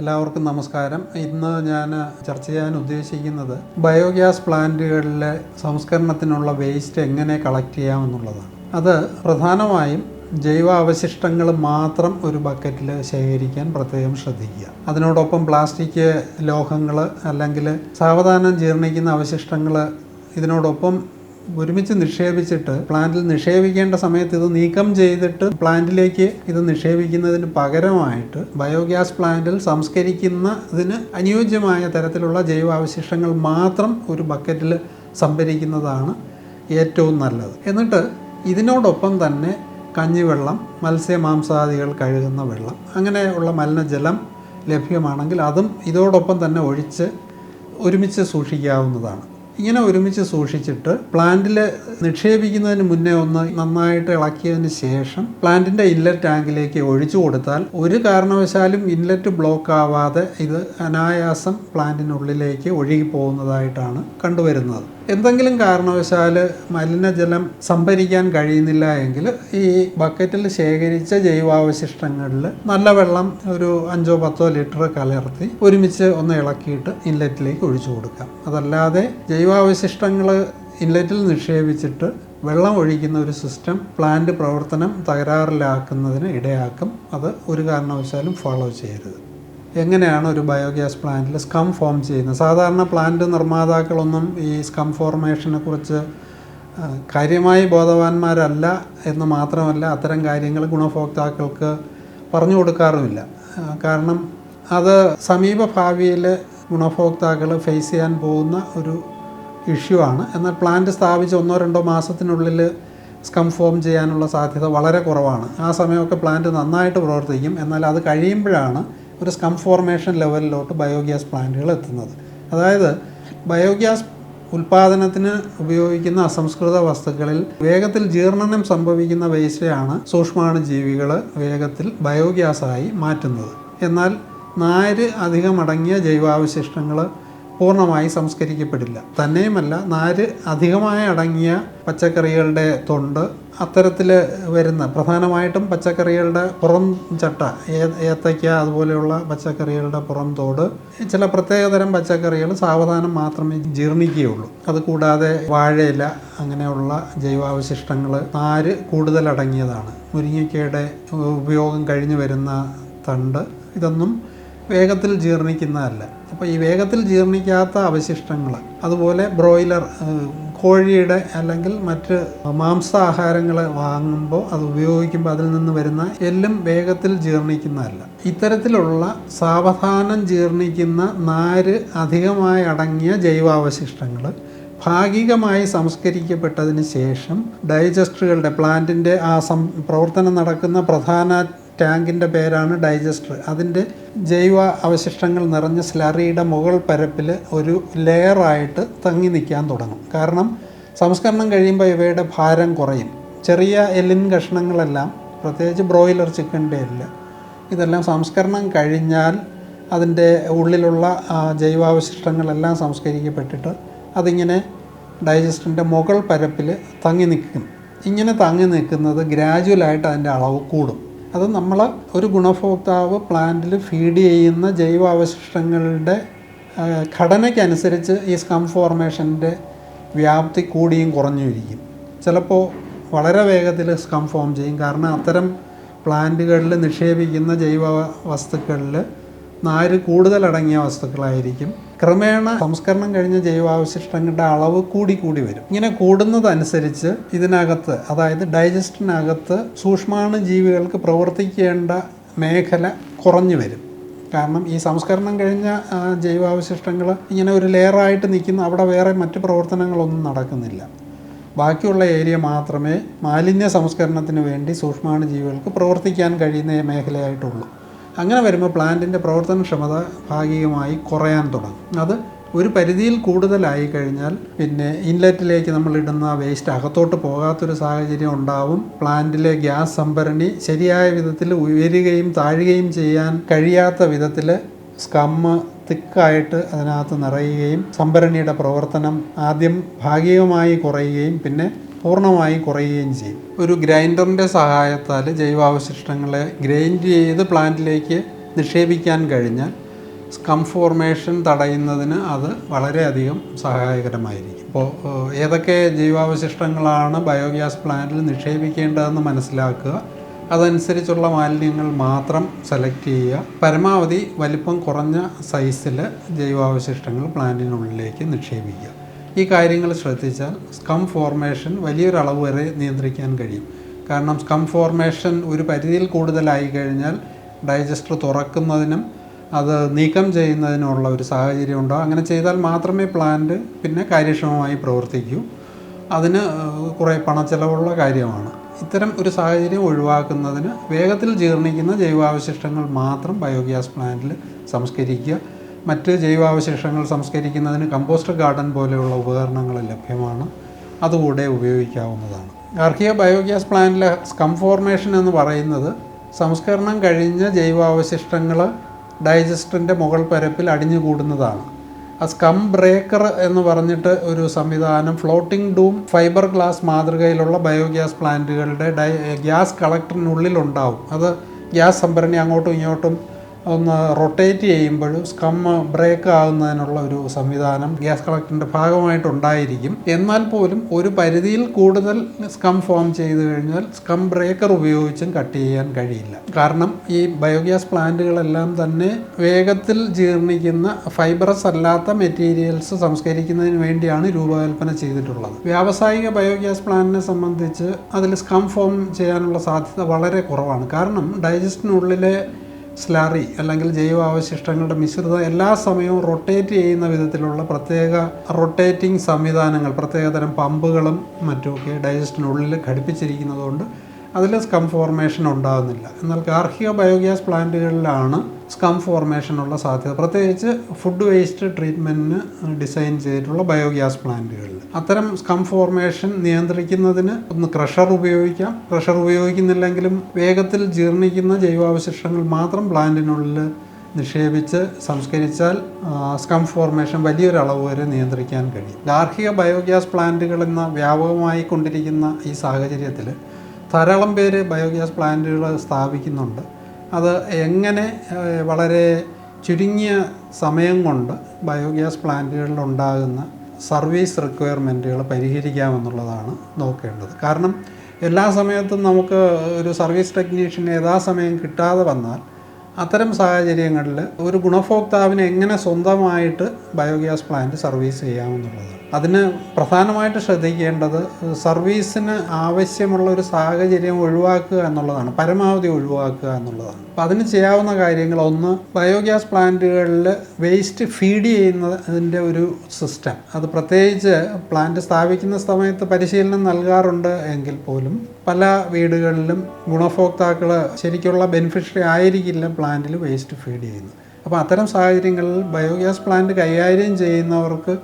എല്ലാവർക്കും നമസ്കാരം. ഇന്ന് ഞാൻ ചർച്ച ചെയ്യാൻ ഉദ്ദേശിക്കുന്നത് ബയോഗ്യാസ് പ്ലാന്റുകളിലെ സംസ്കരണത്തിനുള്ള വേസ്റ്റ് എങ്ങനെ കളക്ട് ചെയ്യാമെന്നുള്ളതാണ്. അത് പ്രധാനമായും ജൈവ അവശിഷ്ടങ്ങൾ മാത്രം ഒരു ബക്കറ്റിൽ ശേഖരിക്കാൻ പ്രത്യേകം ശ്രദ്ധിക്കുക. അതിനോടൊപ്പം പ്ലാസ്റ്റിക് ലോഹങ്ങൾ അല്ലെങ്കിൽ സാവധാനം ജീർണിക്കുന്ന അവശിഷ്ടങ്ങൾ ഇതിനോടൊപ്പം ഒരുമിച്ച് നിക്ഷേപിച്ചിട്ട് പ്ലാന്റിൽ നിക്ഷേപിക്കേണ്ട സമയത്ത് ഇത് നീക്കം ചെയ്തിട്ട് പ്ലാന്റിലേക്ക് ഇത് നിക്ഷേപിക്കുന്നതിന് പകരമായിട്ട് ബയോഗ്യാസ് പ്ലാന്റിൽ സംസ്കരിക്കുന്ന ഇതിന് അനുയോജ്യമായ തരത്തിലുള്ള ജൈവാവശിഷ്ടങ്ങൾ മാത്രം ഒരു ബക്കറ്റിൽ സംഭരിക്കുന്നതാണ് ഏറ്റവും നല്ലത്. എന്നിട്ട് ഇതിനോടൊപ്പം തന്നെ കഞ്ഞിവെള്ളം മത്സ്യമാംസാദികൾ കഴുകുന്ന വെള്ളം അങ്ങനെയുള്ള മലിനജലം ലഭ്യമാണെങ്കിൽ അതും ഇതോടൊപ്പം തന്നെ ഒഴിച്ച് ഒരുമിച്ച് സൂക്ഷിക്കാവുന്നതാണ്. ഇങ്ങനെ ഒരുമിച്ച് സൂക്ഷിച്ചിട്ട് പ്ലാന്റിൽ നിക്ഷേപിക്കുന്നതിന് മുന്നേ ഒന്ന് നന്നായിട്ട് ഇളക്കിയതിന് ശേഷം പ്ലാന്റിന്റെ ഇൻലെറ്റ് ടാങ്കിലേക്ക് ഒഴിച്ചു കൊടുത്താൽ ഒരു കാരണവശാലും ഇൻലെറ്റ് ബ്ലോക്ക് ആവാതെ ഇത് അനായാസം പ്ലാന്റിനുള്ളിലേക്ക് ഒഴുകി പോകുന്നതായിട്ടാണ് കണ്ടുവരുന്നത്. എന്തെങ്കിലും കാരണവശാൽ മലിനജലം സംഭരിക്കാൻ കഴിയുന്നില്ല എങ്കിൽ ഈ ബക്കറ്റിൽ ശേഖരിച്ച ജൈവാവശിഷ്ടങ്ങളിൽ നല്ല വെള്ളം ഒരു അഞ്ചോ പത്തോ ലിറ്റർ കലർത്തി ഒരുമിച്ച് ഒന്ന് ഇളക്കിയിട്ട് ഇൻലെറ്റിലേക്ക് ഒഴിച്ചു കൊടുക്കാം. അതല്ലാതെ ജൈവാവശിഷ്ടങ്ങൾ ഇൻലെറ്റിൽ നിക്ഷേപിച്ചിട്ട് വെള്ളം ഒഴിക്കുന്ന ഒരു സിസ്റ്റം പ്ലാന്റ് പ്രവർത്തനം തകരാറിലാക്കുന്നതിന് ഇടയാക്കും. അത് ഒരു കാരണവശാലും ഫോളോ ചെയ്യരുത്. എങ്ങനെയാണ് ഒരു ബയോഗ്യാസ് പ്ലാന്റിൽ സ്കം ഫോം ചെയ്യുന്നത്? സാധാരണ പ്ലാന്റ് നിർമ്മാതാക്കളൊന്നും ഈ സ്കം ഫോർമേഷനെ കുറിച്ച് കാര്യമായി ബോധവാന്മാരല്ല എന്ന് മാത്രമല്ല അത്തരം കാര്യങ്ങൾ ഗുണഭോക്താക്കൾക്ക് പറഞ്ഞു കൊടുക്കാറുമില്ല. കാരണം അത് സമീപ ഭാവിയിൽ ഗുണഭോക്താക്കൾ ഫേസ് ചെയ്യാൻ പോകുന്ന ഒരു ഇഷ്യൂ ആണ്. എന്നാൽ പ്ലാന്റ് സ്ഥാപിച്ച് ഒന്നോ രണ്ടോ മാസത്തിനുള്ളിൽ സ്കം ഫോം ചെയ്യാനുള്ള സാധ്യത വളരെ കുറവാണ്. ആ സമയമൊക്കെ പ്ലാന്റ് നന്നായിട്ട് പ്രവർത്തിക്കും. എന്നാൽ അത് കഴിയുമ്പോഴാണ് ഒരു സ്കം ഫോർമേഷൻ ലെവലിലോട്ട് ബയോഗ്യാസ് പ്ലാന്റുകൾ എത്തുന്നത്. അതായത് ബയോഗ്യാസ് ഉൽപാദനത്തിന് ഉപയോഗിക്കുന്ന അസംസ്കൃത വസ്തുക്കളിൽ വേഗത്തിൽ ജീർണനം സംഭവിക്കുന്ന വേസ്റ്റെയാണ് സൂക്ഷ്മാണുജീവികൾ വേഗത്തിൽ ബയോഗ്യാസായി മാറ്റുന്നത്. എന്നാൽ നാര് അധികമടങ്ങിയ ജൈവാവശിഷ്ടങ്ങൾ പൂർണമായി സംസ്കരിക്കപ്പെടില്ല. തന്നെയുമല്ല നാര് അധികമായി അടങ്ങിയ പച്ചക്കറികളുടെ തൊണ്ട് അത്തരത്തിൽ വരുന്ന പ്രധാനമായിട്ടും പച്ചക്കറികളുടെ പുറം ചട്ട ഏത്തയ്ക്ക അതുപോലെയുള്ള പച്ചക്കറികളുടെ പുറം തോട് ചില പ്രത്യേകതരം പച്ചക്കറികൾ സാവധാനം മാത്രമേ ജീർണിക്കുകയുള്ളൂ. അതുകൂടാതെ വാഴയില അങ്ങനെയുള്ള ജൈവാവശിഷ്ടങ്ങൾ നാര് കൂടുതലടങ്ങിയതാണ്. മുരിങ്ങയ്ക്കയുടെ ഉപയോഗം കഴിഞ്ഞു വരുന്ന തണ്ട് ഇതൊന്നും വേഗത്തിൽ ജീർണിക്കുന്നതല്ല. അപ്പോൾ ഈ വേഗത്തിൽ ജീർണിക്കാത്ത അവശിഷ്ടങ്ങൾ അതുപോലെ ബ്രോയിലർ കോഴിയുടെ അല്ലെങ്കിൽ മറ്റ് മാംസാഹാരങ്ങൾ വാങ്ങുമ്പോൾ അത് ഉപയോഗിക്കുമ്പോൾ അതിൽ നിന്ന് വരുന്ന എല്ലും വേഗത്തിൽ ജീർണിക്കുന്നതല്ല. ഇത്തരത്തിലുള്ള സാവധാനം ജീർണിക്കുന്ന നാര് അധികമായി അടങ്ങിയ ജൈവാവശിഷ്ടങ്ങൾ ഭാഗികമായി സംസ്കരിക്കപ്പെട്ടതിന് ശേഷം ഡൈജസ്റ്ററുകളുടെ പ്ലാന്റിന്റെ ആ സം പ്രവർത്തനം നടക്കുന്ന പ്രധാന ടാങ്കിന്റെ പേരാണ് ഡൈജസ്റ്റർ. അതിന്റെ ജൈവ അവശിഷ്ടങ്ങൾ നിറഞ്ഞ സ്ലറിയുടെ മുകൾ പരപ്പിൽ ഒരു ലെയറായിട്ട് തങ്ങി നിൽക്കാൻ തുടങ്ങും. കാരണം സംസ്കരണം കഴിയുമ്പോൾ ഇവയുടെ ഭാരം കുറയും. ചെറിയ എല്ലിൻ കഷ്ണങ്ങളെല്ലാം പ്രത്യേകിച്ച് ബ്രോയിലർ ചിക്കന്റെ എല്ല് ഇതെല്ലാം സംസ്കരണം കഴിഞ്ഞാൽ അതിന്റെ ഉള്ളിലുള്ള ജൈവാവശിഷ്ടങ്ങളെല്ലാം സംസ്കരിക്കപ്പെട്ടിട്ട് അതിങ്ങനെ ഡൈജസ്റ്റിന്റെ മുകൾ പരപ്പിൽ തങ്ങി നിൽക്കും. ഇങ്ങനെ തങ്ങി നിൽക്കുന്നത് ഗ്രാജുവലായിട്ട് അതിന്റെ അളവ് കൂടും. അത് നമ്മൾ ഒരു ഗുണഭോക്താവ് പ്ലാന്റിൽ ഫീഡ് ചെയ്യുന്ന ജൈവാവശിഷ്ടങ്ങളുടെ ഘടനയ്ക്കനുസരിച്ച് ഈ സ്കം ഫോർമേഷന്റെ വ്യാപ്തി കൂടിയും കുറഞ്ഞും ഇരിക്കും ചിലപ്പോൾ വളരെ വേഗത്തിൽ സ്കം ഫോം ചെയ്യും. കാരണം അത്തരം പ്ലാന്റുകളിൽ നിക്ഷേപിക്കുന്ന ജൈവ വസ്തുക്കളിൽ നാര് കൂടുതലടങ്ങിയ വസ്തുക്കളായിരിക്കും. ക്രമേണ സംസ്കരണം കഴിഞ്ഞ ജൈവാവശിഷ്ടങ്ങളുടെ അളവ് കൂടി കൂടി വരും. ഇങ്ങനെ കൂടുന്നതനുസരിച്ച് ഇതിനകത്ത് അതായത് ഡൈജസ്റ്റിനകത്ത് സൂക്ഷ്മാണു ജീവികൾക്ക് പ്രവർത്തിക്കേണ്ട മേഖല കുറഞ്ഞു വരും. കാരണം ഈ സംസ്കരണം കഴിഞ്ഞ ജൈവാവശിഷ്ടങ്ങൾ ഇങ്ങനെ ഒരു ലെയറായിട്ട് നിൽക്കുന്ന അവിടെ വേറെ മറ്റ് പ്രവർത്തനങ്ങളൊന്നും നടക്കുന്നില്ല. ബാക്കിയുള്ള ഏരിയ മാത്രമേ മാലിന്യ സംസ്കരണത്തിന് വേണ്ടി സൂക്ഷ്മാണു ജീവികൾക്ക് പ്രവർത്തിക്കാൻ കഴിയുന്ന മേഖലയായിട്ടുള്ളൂ. അങ്ങനെ വരുമ്പോൾ പ്ലാന്റിന്റെ പ്രവർത്തനക്ഷമത ഭാഗികമായി കുറയാൻ തുടങ്ങും. അത് ഒരു പരിധിയിൽ കൂടുതലായി കഴിഞ്ഞാൽ പിന്നെ ഇൻലെറ്റിലേക്ക് നമ്മൾ ഇടുന്ന വേസ്റ്റ് അകത്തോട്ട് പോകാത്തൊരു സാഹചര്യം ഉണ്ടാവും. പ്ലാന്റിലെ ഗ്യാസ് സംഭരണി ശരിയായ വിധത്തിൽ ഉയരുകയും താഴുകയും ചെയ്യാൻ കഴിയാത്ത വിധത്തിൽ സ്കമ്മ് തിക്കായിട്ട് അതിനകത്ത് നിറയുകയും സംഭരണിയുടെ പ്രവർത്തനം ആദ്യം ഭാഗികമായി കുറയുകയും പിന്നെ പൂർണമായി കുറയുകയും ചെയ്യും. ഒരു ഗ്രൈൻഡറിന്റെ സഹായത്താൽ ജൈവാവശിഷ്ടങ്ങളെ ഗ്രൈൻഡ് ചെയ്ത് പ്ലാന്റിലേക്ക് നിക്ഷേപിക്കാൻ കഴിഞ്ഞാൽ സ്കം ഫോർമേഷൻ തടയുന്നതിന് അത് വളരെയധികം സഹായകരമായിരിക്കും. ഇപ്പോൾ ഏതൊക്കെ ജൈവാവശിഷ്ടങ്ങളാണ് ബയോഗ്യാസ് പ്ലാന്റിൽ നിക്ഷേപിക്കേണ്ടതെന്ന് മനസ്സിലാക്കുക. അതനുസരിച്ചുള്ള മാലിന്യങ്ങൾ മാത്രം സെലക്ട് ചെയ്യുക. പരമാവധി വലിപ്പം കുറഞ്ഞ സൈസിൽ ജൈവാവശിഷ്ടങ്ങൾ പ്ലാന്റിനുള്ളിലേക്ക് നിക്ഷേപിക്കുക. ഈ കാര്യങ്ങൾ ശ്രദ്ധിച്ചാൽ സ്കം ഫോർമേഷൻ വലിയൊരളവ് വരെ നിയന്ത്രിക്കാൻ കഴിയും. കാരണം സ്കം ഫോർമേഷൻ ഒരു പരിധിയിൽ കൂടുതലായി കഴിഞ്ഞാൽ ഡൈജസ്റ്റർ തുറക്കുന്നതിനും അത് നീക്കം ചെയ്യുന്നതിനുമുള്ള ഒരു സാഹചര്യം ഉണ്ടോ? അങ്ങനെ ചെയ്താൽ മാത്രമേ പ്ലാന്റ് പിന്നെ കാര്യക്ഷമമായി പ്രവർത്തിക്കൂ. അതിന് കുറേ പണച്ചെലവുള്ള കാര്യമാണ്. ഇത്തരം ഒരു സാഹചര്യം ഒഴിവാക്കുന്നതിന് വേഗത്തിൽ ജീർണിക്കുന്ന ജൈവാവശിഷ്ടങ്ങൾ മാത്രം ബയോഗ്യാസ് പ്ലാന്റിൽ സംസ്കരിക്കുക. മറ്റ് ജൈവാവശിഷ്ടങ്ങൾ സംസ്കരിക്കുന്നതിന് കമ്പോസ്റ്റർ ഗാർഡൻ പോലെയുള്ള ഉപകരണങ്ങൾ ലഭ്യമാണ്. അതുകൂടെ ഉപയോഗിക്കാവുന്നതാണ്. ഗാർഹിക ബയോഗ്യാസ് പ്ലാന്റിലെ സ്കം ഫോർമേഷൻ എന്ന് പറയുന്നത് സംസ്കരണം കഴിഞ്ഞ ജൈവാവശിഷ്ടങ്ങൾ ഡൈജസ്റ്ററിന്റെ മുകൾ പരപ്പിൽ അടിഞ്ഞുകൂടുന്നതാണ്. ആ സ്കം ബ്രേക്കർ എന്ന് പറഞ്ഞിട്ട് ഒരു സംവിധാനം ഫ്ലോട്ടിംഗ് ഡൂം ഫൈബർ ഗ്ലാസ് മാതൃകയിലുള്ള ബയോഗ്യാസ് പ്ലാന്റുകളുടെ ഡൈ ഗ്യാസ് കളക്ടറിനുള്ളിലുണ്ടാവും അത് ഗ്യാസ് സംഭരണി അങ്ങോട്ടും ഇങ്ങോട്ടും ഒന്ന് റൊട്ടേറ്റ് ചെയ്യുമ്പോൾ സ്കം ബ്രേക്ക് ആകുന്നതിനുള്ള ഒരു സംവിധാനം ഗ്യാസ് കളക്ടറിന്റെ ഭാഗമായിട്ടുണ്ടായിരിക്കും. എന്നാൽ പോലും ഒരു പരിധിയിൽ കൂടുതൽ സ്കം ഫോം ചെയ്തു കഴിഞ്ഞാൽ സ്കം ബ്രേക്കർ ഉപയോഗിച്ചും കട്ട് ചെയ്യാൻ കഴിയില്ല. കാരണം ഈ ബയോഗ്യാസ് പ്ലാന്റുകളെല്ലാം തന്നെ വേഗത്തിൽ ജീർണിക്കുന്ന ഫൈബറസ് അല്ലാത്ത മെറ്റീരിയൽസ് സംസ്കരിക്കുന്നതിന് വേണ്ടിയാണ് രൂപകൽപ്പന ചെയ്തിട്ടുള്ളത്. വ്യാവസായിക ബയോഗ്യാസ് പ്ലാന്റിനെ സംബന്ധിച്ച് അതിൽ സ്കം ഫോം ചെയ്യാനുള്ള സാധ്യത വളരെ കുറവാണ്. കാരണം ഡൈജസ്റ്റിനുള്ളിലെ സ്ലറി അല്ലെങ്കിൽ ജൈവാവശിഷ്ടങ്ങളുടെ മിശ്രിതം എല്ലാ സമയവും റൊട്ടേറ്റ് ചെയ്യുന്ന വിധത്തിലുള്ള പ്രത്യേക റൊട്ടേറ്റിംഗ് സംവിധാനങ്ങൾ പ്രത്യേകതരം പമ്പുകളും മറ്റുമൊക്കെ ഡൈജസ്റ്റിനുള്ളിൽ ഘടിപ്പിച്ചിരിക്കുന്നതുകൊണ്ട് അതിൽ സ്കം ഫോർമേഷൻ ഉണ്ടാകുന്നില്ല. എന്നാൽ ഗാർഹിക ബയോഗ്യാസ് പ്ലാന്റുകളിലാണ് സ്കം ഫോർമേഷനുള്ള സാധ്യത. പ്രത്യേകിച്ച് ഫുഡ് വേസ്റ്റ് ട്രീറ്റ്മെന്റിന് ഡിസൈൻ ചെയ്തിട്ടുള്ള ബയോഗ്യാസ് പ്ലാന്റുകളിൽ അത്തരം സ്കം ഫോർമേഷൻ നിയന്ത്രിക്കുന്നതിന് ഒന്ന് ക്രഷർ ഉപയോഗിക്കാം. ക്രഷർ ഉപയോഗിക്കുന്നില്ലെങ്കിലും വേഗത്തിൽ ജീർണിക്കുന്ന ജൈവാവശിഷ്ടങ്ങൾ മാത്രം പ്ലാന്റിനുള്ളിൽ നിക്ഷേപിച്ച് സംസ്കരിച്ചാൽ സ്കം ഫോർമേഷൻ വലിയൊരളവ് വരെ നിയന്ത്രിക്കാൻ കഴിയും. ഗാർഹിക ബയോഗ്യാസ് പ്ലാന്റുകൾ എന്ന വ്യാപകമായി കൊണ്ടിരിക്കുന്ന ഈ സാഹചര്യത്തിൽ ധാരാളം പേര് ബയോഗ്യാസ് പ്ലാന്റുകൾ സ്ഥാപിക്കുന്നുണ്ട്. അത് എങ്ങനെ വളരെ ചുരുങ്ങിയ സമയം കൊണ്ട് ബയോഗ്യാസ് പ്ലാന്റുകളിൽ ഉണ്ടാകുന്ന സർവീസ് റിക്വയർമെന്റുകൾ പരിഹരിക്കാമെന്നുള്ളതാണ് നോക്കേണ്ടത്. കാരണം എല്ലാ സമയത്തും നമുക്ക് ഒരു സർവീസ് ടെക്നീഷ്യൻ യഥാസമയം കിട്ടാതെ വന്നാൽ അത്തരം സാഹചര്യങ്ങളിൽ ഒരു ഗുണഭോക്താവിന് എങ്ങനെ സ്വന്തമായിട്ട് ബയോഗ്യാസ് പ്ലാന്റ് സർവീസ് ചെയ്യാമെന്നുള്ളതാണ് അതിന് പ്രധാനമായിട്ട് ശ്രദ്ധിക്കേണ്ടത് സർവീസിന് ആവശ്യമുള്ള ഒരു സാഹചര്യം ഒഴിവാക്കുക എന്നുള്ളതാണ് പരമാവധി ഒഴിവാക്കുക എന്നുള്ളതാണ്. അപ്പോൾ അതിന് ചെയ്യാവുന്ന കാര്യങ്ങൾ ഒന്ന് ബയോഗ്യാസ് പ്ലാന്റുകളിൽ വേസ്റ്റ് ഫീഡ് ചെയ്യുന്നതിന്റെ ഒരു സിസ്റ്റം. അത് പ്രത്യേകിച്ച് പ്ലാന്റ് സ്ഥാപിക്കുന്ന സമയത്ത് പരിശീലനം നൽകാറുണ്ട് എങ്കിൽ പോലും പല വീടുകളിലും ഗുണഭോക്താക്കൾ ശരിക്കുള്ള ബെനിഫിഷ്യറി ആയിരിക്കില്ല പ്ലാന്റിൽ വേസ്റ്റ് ഫീഡ് ചെയ്യുന്നു. അപ്പോൾ അത്തരം സാഹചര്യങ്ങളിൽ ബയോഗ്യാസ് പ്ലാന്റ് കൈകാര്യം ചെയ്യുന്നവർക്ക്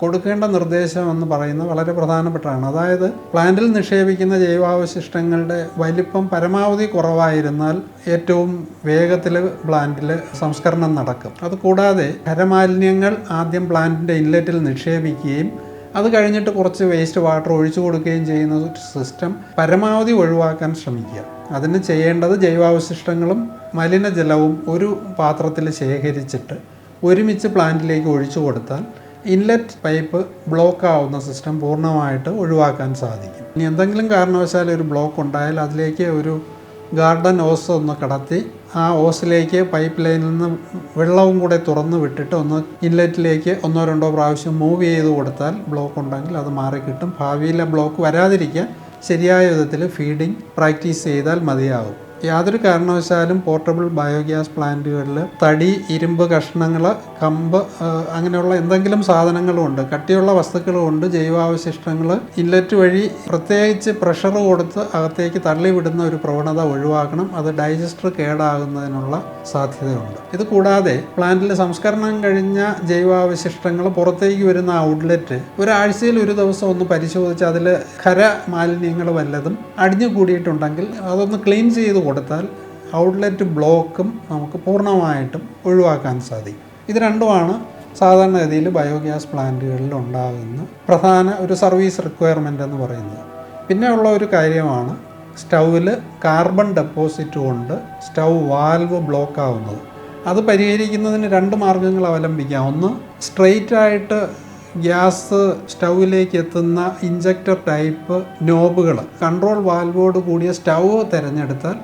കൊടുക്കേണ്ട നിർദ്ദേശം എന്ന് പറയുന്നത് വളരെ പ്രധാനപ്പെട്ടതാണ്. അതായത് പ്ലാന്റിൽ നിക്ഷേപിക്കുന്ന ജൈവാവശിഷ്ടങ്ങളുടെ വലിപ്പം പരമാവധി കുറവായിരുന്നാൽ ഏറ്റവും വേഗത്തിൽ പ്ലാന്റിൽ സംസ്കരണം നടക്കും. അതുകൂടാതെ ഖരമാലിന്യങ്ങൾ ആദ്യം പ്ലാന്റിന്റെ ഇൻലെറ്റിൽ നിക്ഷേപിക്കുകയും അത് കഴിഞ്ഞിട്ട് കുറച്ച് വേസ്റ്റ് വാട്ടർ ഒഴിച്ചു കൊടുക്കുകയും ചെയ്യുന്ന സിസ്റ്റം പരമാവധി ഒഴിവാക്കാൻ ശ്രമിക്കുക. അതിന് ചെയ്യേണ്ടത് ജൈവാവശിഷ്ടങ്ങളും മലിനജലവും ഒരു പാത്രത്തിൽ ശേഖരിച്ചിട്ട് ഒരുമിച്ച് പ്ലാന്റിലേക്ക് ഒഴിച്ചു കൊടുത്താൽ ഇൻലെറ്റ് പൈപ്പ് ബ്ലോക്ക് ആവുന്ന സിസ്റ്റം പൂർണമായിട്ട് ഒഴിവാക്കാൻ സാധിക്കും. ഇനി എന്തെങ്കിലും കാരണവശാൽ ഒരു ബ്ലോക്ക് ഉണ്ടായാൽ അതിലേക്ക് ഒരു ഗാർഡൻ ഓസ് ഒന്ന് കടത്തി ആ ഓസിലേക്ക് പൈപ്പ് ലൈനിൽ നിന്ന് വെള്ളവും കൂടെ തുറന്ന് വിട്ടിട്ട് ഒന്ന് ഇൻലെറ്റിലേക്ക് ഒന്നോ രണ്ടോ പ്രാവശ്യം മൂവ് ചെയ്ത് കൊടുത്താൽ ബ്ലോക്ക് ഉണ്ടെങ്കിൽ അത് മാറിക്കിട്ടും ഭാവിയിലെ ബ്ലോക്ക് വരാതിരിക്കാൻ ശരിയായ വിധത്തിൽ ഫീഡിംഗ് പ്രാക്ടീസ് ചെയ്താൽ മതിയാകും. യാതൊരു കാരണവശാലും പോർട്ടബിൾ ബയോഗ്യാസ് പ്ലാന്റുകളിൽ തടി ഇരുമ്പ് കഷ്ണങ്ങൾ കമ്പ് അങ്ങനെയുള്ള എന്തെങ്കിലും സാധനങ്ങളും ഉണ്ട് കട്ടിയുള്ള വസ്തുക്കളും ഉണ്ട് ജൈവാവശിഷ്ടങ്ങൾ ഇൻലെറ്റ് വഴി പ്രത്യേകിച്ച് പ്രഷർ കൊടുത്ത് അകത്തേക്ക് തള്ളിവിടുന്ന ഒരു പ്രവണത ഒഴിവാക്കണം. അത് ഡൈജസ്റ്റർ കേടാകുന്നതിനുള്ള സാധ്യതയുണ്ട്. ഇത് കൂടാതെ പ്ലാന്റിൽ സംസ്കരണം കഴിഞ്ഞ ജൈവാവശിഷ്ടങ്ങൾ പുറത്തേക്ക് വരുന്ന ഔട്ട്ലെറ്റ് ഒരാഴ്ചയിൽ ഒരു ദിവസം ഒന്ന് പരിശോധിച്ച് അതിൽ ഖര മാലിന്യങ്ങൾ വല്ലതും അടിഞ്ഞു കൂടിയിട്ടുണ്ടെങ്കിൽ അതൊന്ന് ക്ലീൻ ചെയ്ത് കൊടുത്താൽ ഔട്ട്ലെറ്റ് ബ്ലോക്കും നമുക്ക് പൂർണമായിട്ടും ഒഴിവാക്കാൻ സാധിക്കും. ഇത് രണ്ടുമാണ് സാധാരണഗതിയിൽ ബയോഗ്യാസ് പ്ലാന്റുകളിൽ ഉണ്ടാകുന്ന പ്രധാന ഒരു സർവീസ് റിക്വയർമെന്റ് എന്ന് പറയുന്നത്. പിന്നെ ഉള്ള ഒരു കാര്യമാണ് സ്റ്റൗവിൽ കാർബൺ ഡെപ്പോസിറ്റ് കൊണ്ട് സ്റ്റൗ വാൽവ് ബ്ലോക്ക് ആവുന്നത്. അത് പരിഹരിക്കുന്നതിന് രണ്ട് മാർഗങ്ങൾ അവലംബിക്കാം. ഒന്ന് സ്ട്രെയിറ്റ് ആയിട്ട് ഗ്യാസ് സ്റ്റൗവിലേക്ക് എത്തുന്ന ഇഞ്ചക്ടർ ടൈപ്പ് നോബുകൾ കൺട്രോൾ വാൽവോട് കൂടിയ സ്റ്റൗ തിരഞ്ഞെടുത്താൽ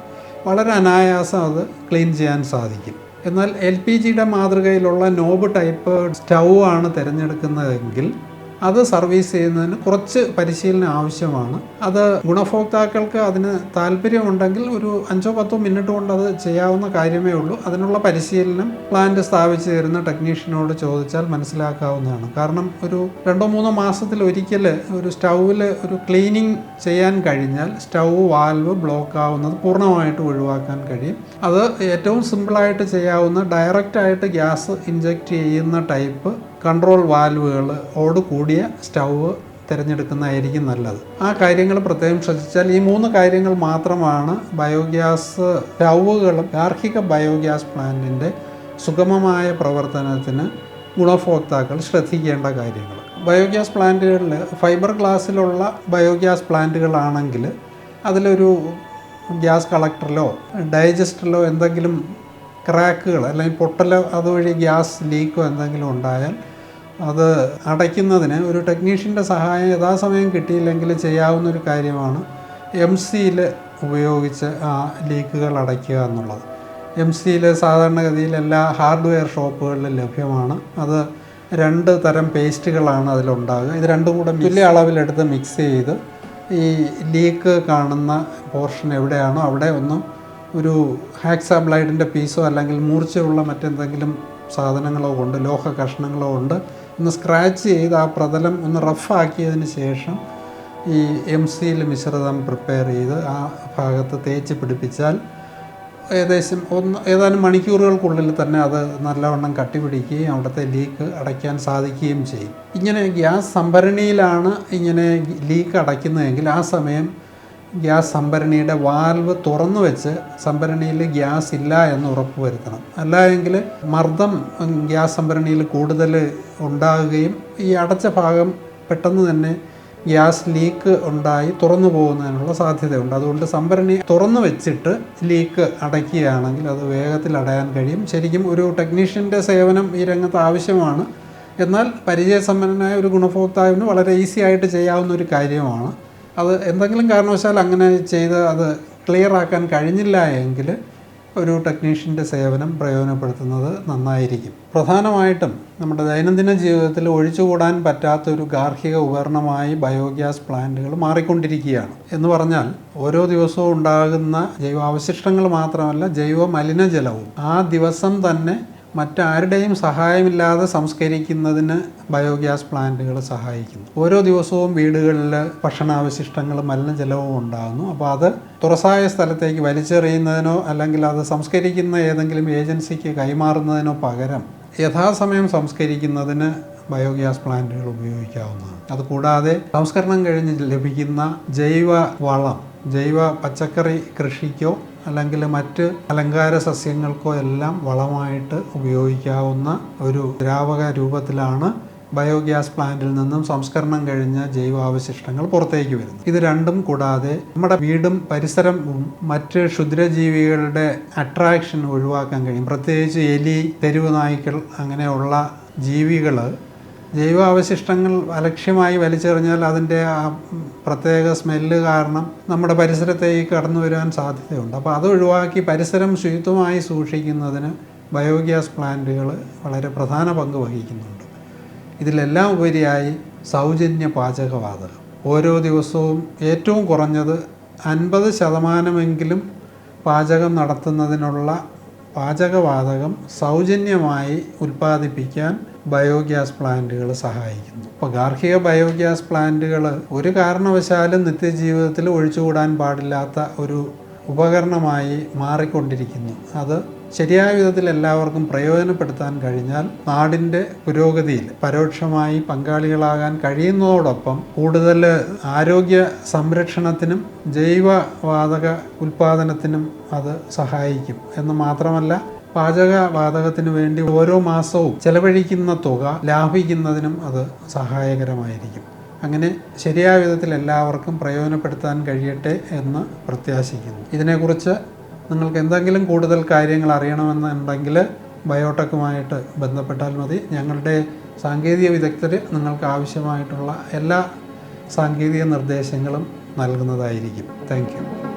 വളരെ അനായാസം അത് ക്ലീൻ ചെയ്യാൻ സാധിക്കും. എന്നാൽ എൽ പി ജിയുടെ മാതൃകയിലുള്ള നോബ് ടൈപ്പ് സ്റ്റൗ ആണ് തിരഞ്ഞെടുക്കുന്നതെങ്കിൽ അത് സർവീസ് ചെയ്യുന്നതിന് കുറച്ച് പരിശീലനം ആവശ്യമാണ്. അത് ഗുണഭോക്താക്കൾക്ക് അതിന് താല്പര്യമുണ്ടെങ്കിൽ ഒരു അഞ്ചോ പത്തോ മിനിറ്റ് കൊണ്ട് അത് ചെയ്യാവുന്ന കാര്യമേ ഉള്ളൂ. അതിനുള്ള പരിശീലനം പ്ലാന്റ് സ്ഥാപിച്ച് തരുന്ന ടെക്നീഷ്യനോട് ചോദിച്ചാൽ മനസ്സിലാക്കാവുന്നതാണ്. കാരണം ഒരു രണ്ടോ മൂന്നോ മാസത്തിൽ ഒരിക്കൽ ഒരു സ്റ്റൗവിൽ ഒരു ക്ലീനിങ് ചെയ്യാൻ കഴിഞ്ഞാൽ സ്റ്റൗ വാൽവ് ബ്ലോക്ക് ആവുന്നത് പൂർണമായിട്ട് ഒഴിവാക്കാൻ കഴിയും. അത് ഏറ്റവും സിമ്പിളായിട്ട് ചെയ്യാവുന്ന ഡയറക്റ്റായിട്ട് ഗ്യാസ് ഇൻജക്റ്റ് ചെയ്യുന്ന ടൈപ്പ് കൺട്രോൾ വാൽവുകളോട് കൂടിയ സ്റ്റൗവ് തിരഞ്ഞെടുക്കുന്നതായിരിക്കും നല്ലത്. ആ കാര്യങ്ങൾ പ്രത്യേകം ശ്രദ്ധിച്ചാൽ ഈ മൂന്ന് കാര്യങ്ങൾ മാത്രമാണ് ബയോഗ്യാസ് സ്റ്റൗവുകളും ഗാർഹിക ബയോഗ്യാസ് പ്ലാന്റിന്റെ സുഗമമായ പ്രവർത്തനത്തിന് ഗുണഭോക്താക്കൾ ശ്രദ്ധിക്കേണ്ട കാര്യങ്ങൾ ബയോഗ്യാസ് പ്ലാന്റുകളിൽ ഫൈബർ ഗ്ലാസ്സിലുള്ള ബയോഗ്യാസ് പ്ലാന്റുകളാണെങ്കിൽ അതിലൊരു ഗ്യാസ് കളക്ടറിലോ ഡൈജസ്റ്ററിലോ എന്തെങ്കിലും ക്രാക്കുകൾ അല്ലെങ്കിൽ പൊട്ടലോ അതുവഴി ഗ്യാസ് ലീക്കോ എന്തെങ്കിലും ഉണ്ടായാൽ അത് അടയ്ക്കുന്നതിന് ഒരു ടെക്നീഷ്യന്റെ സഹായം യഥാസമയം കിട്ടിയില്ലെങ്കിൽ ചെയ്യാവുന്ന ഒരു കാര്യമാണ് എം സിയിൽ ഉപയോഗിച്ച് ആ ലീക്കുകൾ അടയ്ക്കുക എന്നുള്ളത്. എം സിയിൽ സാധാരണഗതിയിൽ എല്ലാ ഹാർഡ്വെയർ ഷോപ്പുകളിലും ലഭ്യമാണ്. അത് രണ്ട് തരം പേസ്റ്റുകളാണ് അതിലുണ്ടാകുക ഇത് രണ്ടും കൂടെ തുല്യ അളവിലെടുത്ത് മിക്സ് ചെയ്ത് ഈ ലീക്ക് കാണുന്ന പോർഷൻ എവിടെയാണോ അവിടെ ഒന്ന് ഒരു ഹാക്സാ ബ്ലൈഡിന്റെ പീസോ അല്ലെങ്കിൽ മൂർച്ചയുള്ള മറ്റെന്തെങ്കിലും സാധനങ്ങളോ കൊണ്ട് ലോഹ കഷ്ണങ്ങളോ ഉണ്ട് ഒന്ന് സ്ക്രാച്ച് ചെയ്ത് ആ പ്രതലം ഒന്ന് റഫാക്കിയതിന് ശേഷം ഈ എം സിയിൽ മിശ്രിതം പ്രിപ്പയർ ചെയ്ത് ആ ഭാഗത്ത് തേച്ച് പിടിപ്പിച്ചാൽ ഏകദേശം ഒന്ന് ഏതാനും മണിക്കൂറുകൾക്കുള്ളിൽ തന്നെ അത് നല്ലവണ്ണം കട്ടിപിടിക്കുകയും അവിടുത്തെ ലീക്ക് അടയ്ക്കാൻ സാധിക്കുകയും ചെയ്യും. ഇങ്ങനെ ഗ്യാസ് സംഭരണിയിലാണ് ഇങ്ങനെ ലീക്ക് അടയ്ക്കുന്നതെങ്കിൽ ആ സമയം ഗ്യാസ് സംഭരണിയുടെ വാൽവ് തുറന്നു വെച്ച് സംഭരണിയിൽ ഗ്യാസ് ഇല്ല എന്ന് ഉറപ്പ് വരുത്തണം അല്ല എങ്കിൽ മർദ്ദം ഗ്യാസ് സംഭരണിയിൽ കൂടുതൽ ഉണ്ടാകുകയും ഈ അടച്ച ഭാഗം പെട്ടെന്ന് തന്നെ ഗ്യാസ് ലീക്ക് ഉണ്ടായി തുറന്നു പോകുന്നതിനുള്ള സാധ്യതയുണ്ട്. അതുകൊണ്ട് സംഭരണി തുറന്നു വെച്ചിട്ട് ലീക്ക് അടയ്ക്കുകയാണെങ്കിൽ അത് വേഗത്തിൽ അടയാൻ കഴിയും. ശരിക്കും ഒരു ടെക്നീഷ്യന്റെ സേവനം ഈ രംഗത്ത് ആവശ്യമാണ്. എന്നാൽ പരിചയസമ്പന്നനായ ഒരു ഗുണഭോക്താവിന് വളരെ ഈസി ആയിട്ട് ചെയ്യാവുന്ന ഒരു കാര്യമാണ്. അത് എന്തെങ്കിലും കാരണവശാൽ അങ്ങനെ ചെയ്ത് അത് ക്ലിയർ ആക്കാൻ കഴിഞ്ഞില്ല എങ്കിൽ ഒരു ടെക്നീഷ്യന്റെ സേവനം പ്രയോജനപ്പെടുത്തുന്നത് നന്നായിരിക്കും. പ്രധാനമായിട്ടും നമ്മുടെ ദൈനംദിന ജീവിതത്തിൽ ഒഴിച്ചുകൂടാൻ പറ്റാത്ത ഒരു ഗാർഹിക ഉപകരണമായി ബയോഗ്യാസ് പ്ലാന്റുകൾ മാറിക്കൊണ്ടിരിക്കുകയാണ്. എന്ന് പറഞ്ഞാൽ ഓരോ ദിവസവും ഉണ്ടാകുന്ന ജൈവാവശിഷ്ടങ്ങൾ മാത്രമല്ല ജൈവ മലിനജലവും ആ ദിവസം തന്നെ മറ്റാരുടെയും സഹായമില്ലാതെ സംസ്കരിക്കുന്നതിന് ബയോഗ്യാസ് പ്ലാന്റുകൾ സഹായിക്കുന്നു. ഓരോ ദിവസവും വീടുകളിൽ ഭക്ഷണാവശിഷ്ടങ്ങളും മലിനജലവും ഉണ്ടാകുന്നു. അപ്പോൾ അത് തുറസായ സ്ഥലത്തേക്ക് വലിച്ചെറിയുന്നതിനോ അല്ലെങ്കിൽ അത് സംസ്കരിക്കുന്ന ഏതെങ്കിലും ഏജൻസിക്ക് കൈമാറുന്നതിനോ പകരം യഥാസമയം സംസ്കരിക്കുന്നതിന് ബയോഗ്യാസ് പ്ലാന്റുകൾ ഉപയോഗിക്കാവുന്നതാണ്. അതുകൂടാതെ സംസ്കരണം കഴിഞ്ഞ് ലഭിക്കുന്ന ജൈവ വളം ജൈവ പച്ചക്കറി കൃഷിക്കോ അല്ലെങ്കിൽ മറ്റ് അലങ്കാര സസ്യങ്ങൾക്കോ എല്ലാം വളമായിട്ട് ഉപയോഗിക്കാവുന്ന ഒരു ദ്രാവക രൂപത്തിലാണ് ബയോഗ്യാസ് പ്ലാന്റിൽ നിന്നും സംസ്കരണം കഴിഞ്ഞ ജൈവാവശിഷ്ടങ്ങൾ പുറത്തേക്ക് വരുന്നു ഇത് രണ്ടും കൂടാതെ നമ്മുടെ വീടും പരിസരം മറ്റ് ക്ഷുദ്രജീവികളുടെ അട്രാക്ഷൻ ഒഴിവാക്കാൻ കഴിയും. പ്രത്യേകിച്ച് എലി തെരുവ് നായ്ക്കൾ അങ്ങനെയുള്ള ജീവികൾ ജൈവാവശിഷ്ടങ്ങൾ അലക്ഷ്യമായി വലിച്ചെറിഞ്ഞാൽ അതിന്റെ ആ പ്രത്യേക സ്മെല്ല് കാരണം നമ്മുടെ പരിസരത്തേക്ക് കടന്നു വരാൻ സാധ്യതയുണ്ട്. അപ്പോൾ അത് ഒഴിവാക്കി പരിസരം ശുചിത്വമായി സൂക്ഷിക്കുന്നതിന് ബയോഗ്യാസ് പ്ലാന്റുകൾ വളരെ പ്രധാന പങ്ക് വഹിക്കുന്നുണ്ട്. ഇതിലെല്ലാം ഉപരിയായി സൗജന്യ പാചകവാതകം. ഓരോ ദിവസവും ഏറ്റവും കുറഞ്ഞത് അൻപത് ശതമാനമെങ്കിലും പാചകം നടത്തുന്നതിനുള്ള പാചകവാതകം സൗജന്യമായി ഉൽപ്പാദിപ്പിക്കാൻ ബയോഗ്യാസ് പ്ലാന്റുകൾ സഹായിക്കുന്നു. ഇപ്പോൾ ഗാർഹിക ബയോഗ്യാസ് പ്ലാന്റുകൾ ഒരു കാരണവശാലും നിത്യജീവിതത്തിൽ ഒഴിച്ചുകൂടാൻ പാടില്ലാത്ത ഒരു ഉപകരണമായി മാറിക്കൊണ്ടിരിക്കുന്നു. അത് ശരിയായ വിധത്തിൽ എല്ലാവർക്കും പ്രയോജനപ്പെടുത്താൻ കഴിഞ്ഞാൽ നാടിന്റെ പുരോഗതിയിൽ പരോക്ഷമായി പങ്കാളികളാകാൻ കഴിയുന്നതോടൊപ്പം കൂടുതൽ ആരോഗ്യ സംരക്ഷണത്തിനും ജൈവവാതക ഉൽപ്പാദനത്തിനും അത് സഹായിക്കും. എന്ന് മാത്രമല്ല പാചകവാതകത്തിന് വേണ്ടി ഓരോ മാസവും ചെലവഴിക്കുന്ന തുക ലാഭിക്കുന്നതിനും അത് സഹായകരമായിരിക്കും. അങ്ങനെ ശരിയായ വിധത്തിൽ എല്ലാവർക്കും പ്രയോജനപ്പെടുത്താൻ കഴിയട്ടെ എന്ന് പ്രത്യാശിക്കുന്നു. ഇതിനെക്കുറിച്ച് നിങ്ങൾക്ക് എന്തെങ്കിലും കൂടുതൽ കാര്യങ്ങൾ അറിയണമെന്നുണ്ടെങ്കിൽ ബയോടെക്കുമായിട്ട് ബന്ധപ്പെട്ടാൽ മതി. ഞങ്ങളുടെ സാങ്കേതിക വിദഗ്ധർ നിങ്ങൾക്ക് ആവശ്യമായിട്ടുള്ള എല്ലാ സാങ്കേതിക നിർദ്ദേശങ്ങളും നൽകുന്നതായിരിക്കും. താങ്ക്